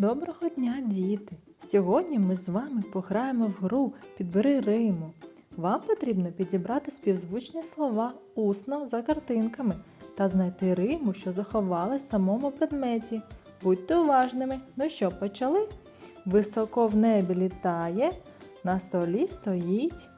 Доброго дня, діти! Сьогодні ми з вами пограємо в гру Підбери Риму. Вам потрібно підібрати співзвучні слова усно за картинками та знайти Риму, що заховалась в самому предметі. Будьте уважними. Ну що, почали? Високо в небі літає, на столі стоїть.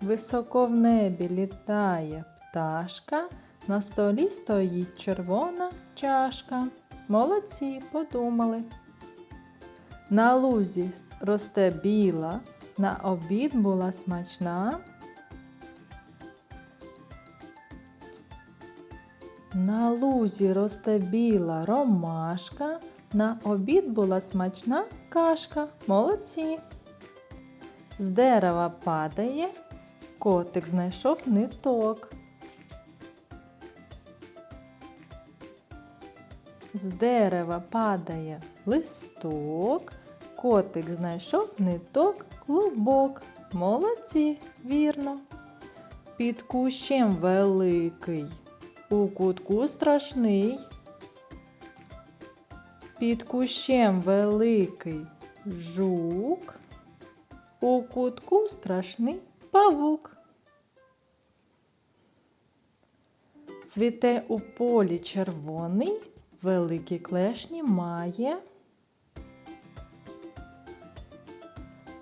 Високо в небі літає пташка, на столі стоїть червона чашка. Молодці, подумали. На лузі росте біла, на обід була смачна. На лузі росте біла ромашка, на обід була смачна кашка. Молодці. З дерева падає, котик знайшов ниток. З дерева падає листок, котик знайшов ниток, клубок. Молодці, вірно. Під кущем великий, у кутку страшний. Під кущем великий жук, у кутку страшний павук. Цвіте у полі червоний, великі клешні має.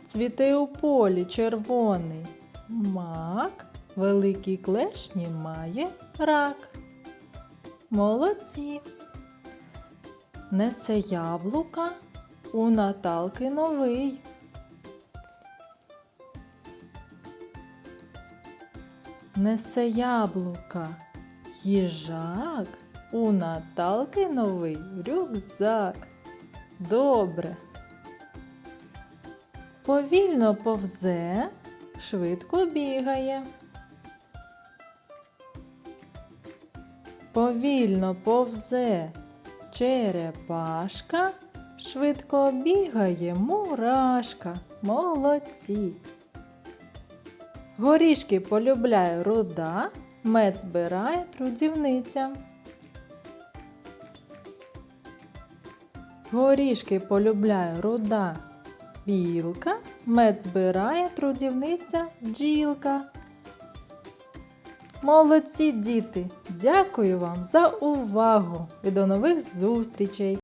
Цвіте у полі червоний мак, великі клешні має рак. Молодці. Несе яблука у Наталки новий. Несе яблука їжак, у Наталки новий рюкзак. Добре. Повільно повзе, швидко бігає. Повільно повзе черепашка, швидко бігає мурашка. Молодці. Горішки полюбляє руда, мед збирає трудівниця. Горішки полюбляє руда білка, мед збирає трудівниця бджілка. Молодці діти! Дякую вам за увагу і до нових зустрічей!